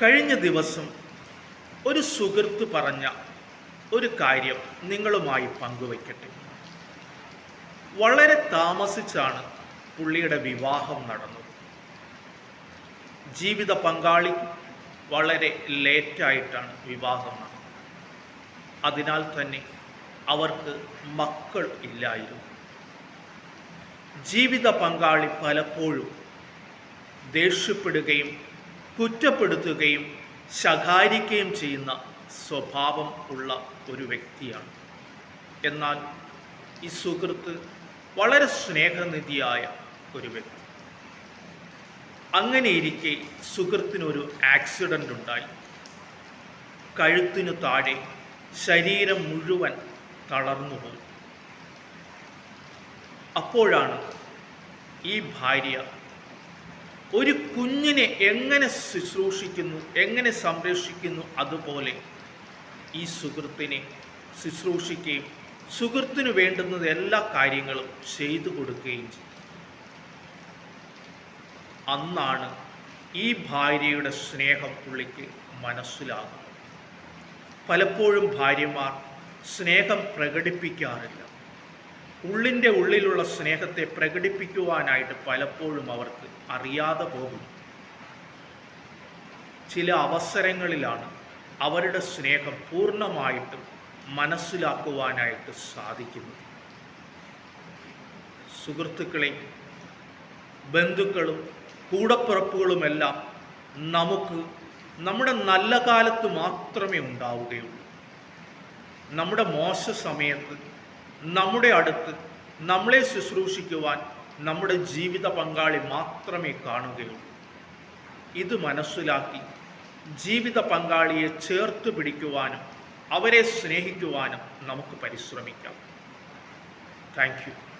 കഴിഞ്ഞ ദിവസം ഒരു സുഹൃത്ത് പറഞ്ഞ ഒരു കാര്യം നിങ്ങളുമായി പങ്കുവയ്ക്കട്ടെ വളരെ താമസിച്ചാണ് പുള്ളിയുടെ വിവാഹം നടന്നത്. ജീവിത പങ്കാളി വളരെ ലേറ്റായിട്ടാണ് വിവാഹം നടന്നത്. അതിനാൽ തന്നെ അവർക്ക് മക്കൾ ഇല്ലായിരുന്നു. ജീവിത പങ്കാളി പലപ്പോഴും ദേഷ്യപ്പെടുകയും കുറ്റപ്പെടുത്തുകയും ശകാരിക്കുകയും ചെയ്യുന്ന സ്വഭാവം ഉള്ള ഒരു വ്യക്തിയാണ്. എന്നാൽ ഈ സുഹൃത്ത് വളരെ സ്നേഹനിധിയായ ഒരു വ്യക്തി. അങ്ങനെയിരിക്കെ സുഹൃത്തിനൊരു ആക്സിഡന്റ് ഉണ്ടായി. കഴുത്തിനു താഴെ ശരീരം മുഴുവൻ തളർന്നുപോയി അപ്പോഴാണ് ഈ ഭാര്യ ഒരു കുഞ്ഞിനെ എങ്ങനെ ശുശ്രൂഷിക്കുന്നു എങ്ങനെ സംരക്ഷിക്കുന്നു അതുപോലെ ഈ സുഹൃത്തിനെ ശുശ്രൂഷിക്കുകയും സുഹൃത്തിനു വേണ്ടുന്നത് എല്ലാ കാര്യങ്ങളും ചെയ്തു കൊടുക്കുകയും ചെയ്യും. അന്നാണ് ഈ ഭാര്യയുടെ സ്നേഹം പുള്ളിക്ക് മനസ്സിലാകുന്നത്. പലപ്പോഴും ഭാര്യമാർ സ്നേഹം പ്രകടിപ്പിക്കാറില്ല. ഉള്ളിന്റെ ഉള്ളിലുള്ള സ്നേഹത്തെ പ്രകടിപ്പിക്കുവാനായിട്ട് പലപ്പോഴും അവർക്ക് അറിയാതെ പോകും. ചില അവസരങ്ങളിലാണ് അവരുടെ സ്നേഹം പൂർണമായിട്ടും മനസ്സിലാക്കുവാനായിട്ട് സാധിക്കുന്നത്. സുഹൃത്തുക്കളെ ബന്ധുക്കളും കൂടപ്പിറപ്പുകളുമെല്ലാം നമുക്ക് നമ്മുടെ നല്ല കാലത്ത് മാത്രമേ ഉണ്ടാവുകയുള്ളൂ. നമ്മുടെ മോശ സമയത്ത് നമ്മുടെ അടുത്ത് നമ്മളെ ശുശ്രൂഷിക്കുവാൻ നമ്മുടെ ജീവിത പങ്കാളി മാത്രമേ കാണുകയുള്ളൂ. ഇത് മനസ്സിലാക്കി ജീവിത പങ്കാളിയെ ചേർത്ത് പിടിക്കുവാനും അവരെ സ്നേഹിക്കുവാനും നമുക്ക് പരിശ്രമിക്കാം. താങ്ക്